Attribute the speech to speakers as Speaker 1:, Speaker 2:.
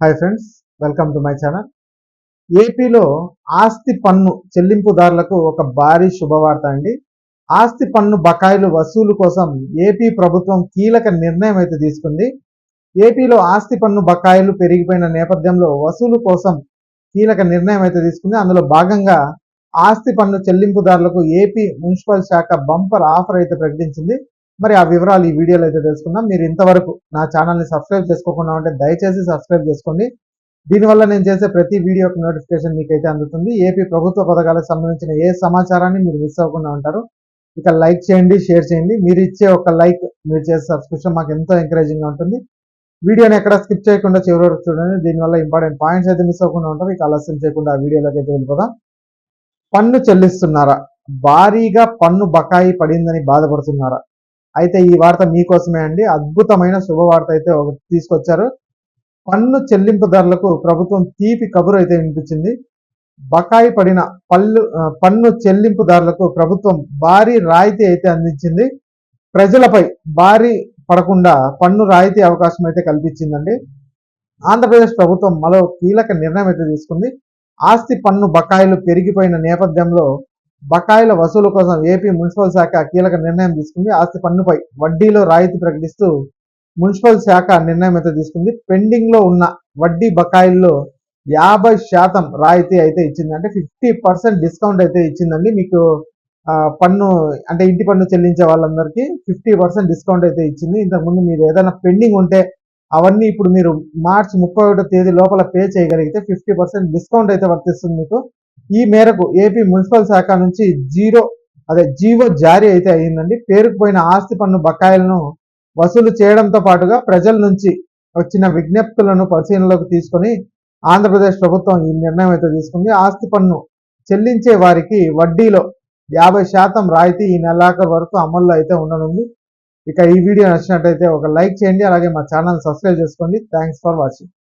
Speaker 1: Hi friends welcome to my channel ఏపీలో ఆస్తి పన్ను చెల్లింపుదారులకు ఒక భారీ శుభవార్త అండి. ఆస్తి పన్ను బకాయిలు వసూలు కోసం ఏపీ ప్రభుత్వం కీలక నిర్ణయం అయితే తీసుకుంది. ఏపీలో ఆస్తి పన్ను బకాయిలు పెరిగిపోయిన నేపథ్యంలో వసూలు కోసం కీలక నిర్ణయం అయితే తీసుకుంది. అందులో భాగంగా ఆస్తి పన్ను చెల్లింపుదారులకు ఏపీ మున్సిపల్ శాఖ బంపర్ ఆఫర్ అయితే ప్రకటించింది. మరి ఆ వివరాలు ఈ వీడియోలో అయితే తెలుసుకుందాం. మీరు ఇంతవరకు నా ఛానల్ని సబ్స్క్రైబ్ చేసుకోకుండా ఉంటే దయచేసి సబ్స్క్రైబ్ చేసుకోండి. దీనివల్ల నేను చేసే ప్రతి వీడియో నోటిఫికేషన్ మీకైతే అందుతుంది. ఏపీ ప్రభుత్వ పథకాలకు సంబంధించిన ఏ సమాచారాన్ని మీరు మిస్ అవ్వకుండా ఉంటారు ఇక లైక్ చేయండి షేర్ చేయండి. మీరు ఇచ్చే ఒక లైక్ మీరు చేసే సబ్స్క్రిప్షన్ మాకు ఎంతో ఎంకరేజింగ్గా ఉంటుంది. వీడియోని ఎక్కడ స్కిప్ చేయకుండా చివరి వరకు చూడండి. దీనివల్ల ఇంపార్టెంట్ పాయింట్స్ అయితే మిస్ అవ్వకుండా ఉంటారు. ఇక ఆలస్యం చేయకుండా ఆ వీడియోలోకి అయితే వెళ్ళిపోదాం. పన్ను చెల్లిస్తున్నారా? భారీగా పన్ను బకాయి పడిందని బాధపడుతున్నారా? అయితే ఈ వార్త మీకోసమే అండి. అద్భుతమైన శుభవార్త అయితే ఒకటి తీసుకొచ్చారు. పన్ను చెల్లింపుదారులకు ప్రభుత్వం తీపి కబురు అయితే వినిపించింది. బకాయి పడిన పళ్ళు పన్ను చెల్లింపుదారులకు ప్రభుత్వం భారీ రాయితీ అయితే అందించింది. ప్రజలపై భారీ పడకుండా పన్ను రాయితీ అవకాశం అయితే కల్పించిందండి. ఆంధ్రప్రదేశ్ ప్రభుత్వం మరో కీలక నిర్ణయం అయితే తీసుకుంది. ఆస్తి పన్ను బకాయిలు పెరిగిపోయిన నేపథ్యంలో బకాయిల వసూలు కోసం ఏపీ మున్సిపల్ శాఖ కీలక నిర్ణయం తీసుకుంది. ఆస్తి పన్నుపై వడ్డీలో రాయితీ ప్రకటిస్తూ మున్సిపల్ శాఖ నిర్ణయం అయితే తీసుకుంది. పెండింగ్లో ఉన్న వడ్డీ బకాయిల్లో యాభై శాతం రాయితీ అయితే ఇచ్చింది. అంటే ఫిఫ్టీ పర్సెంట్ డిస్కౌంట్ అయితే ఇచ్చిందండి. మీకు పన్ను అంటే ఇంటి పన్ను చెల్లించే వాళ్ళందరికీ ఫిఫ్టీ పర్సెంట్ డిస్కౌంట్ అయితే ఇచ్చింది. ఇంతకుముందు మీరు ఏదైనా పెండింగ్ ఉంటే అవన్నీ ఇప్పుడు మీరు మార్చి ముప్పై ఒకటో తేదీ లోపల పే చేయగలిగితే ఫిఫ్టీ పర్సెంట్ డిస్కౌంట్ అయితే వర్తిస్తుంది మీకు. ఈ మేరకు ఏపీ మున్సిపల్ శాఖ నుంచి జీరో అదే జీవో జారీ అయితే అయ్యిందండి. పేరుకుపోయిన ఆస్తి పన్ను బకాయిలను వసూలు చేయడంతో పాటుగా ప్రజల నుంచి వచ్చిన విజ్ఞప్తులను పరిశీలనలోకి తీసుకొని ఆంధ్రప్రదేశ్ ప్రభుత్వం ఈ నిర్ణయం అయితే తీసుకుంది. ఆస్తి పన్ను చెల్లించే వారికి వడ్డీలో యాభై శాతం రాయితీ ఈ నెలాఖరు వరకు అమల్లో అయితే ఉండనుంది. ఇక ఈ వీడియో నచ్చినట్టయితే ఒక లైక్ చేయండి అలాగే మా ఛానల్ సబ్స్క్రైబ్ చేసుకోండి. Thanks for watching.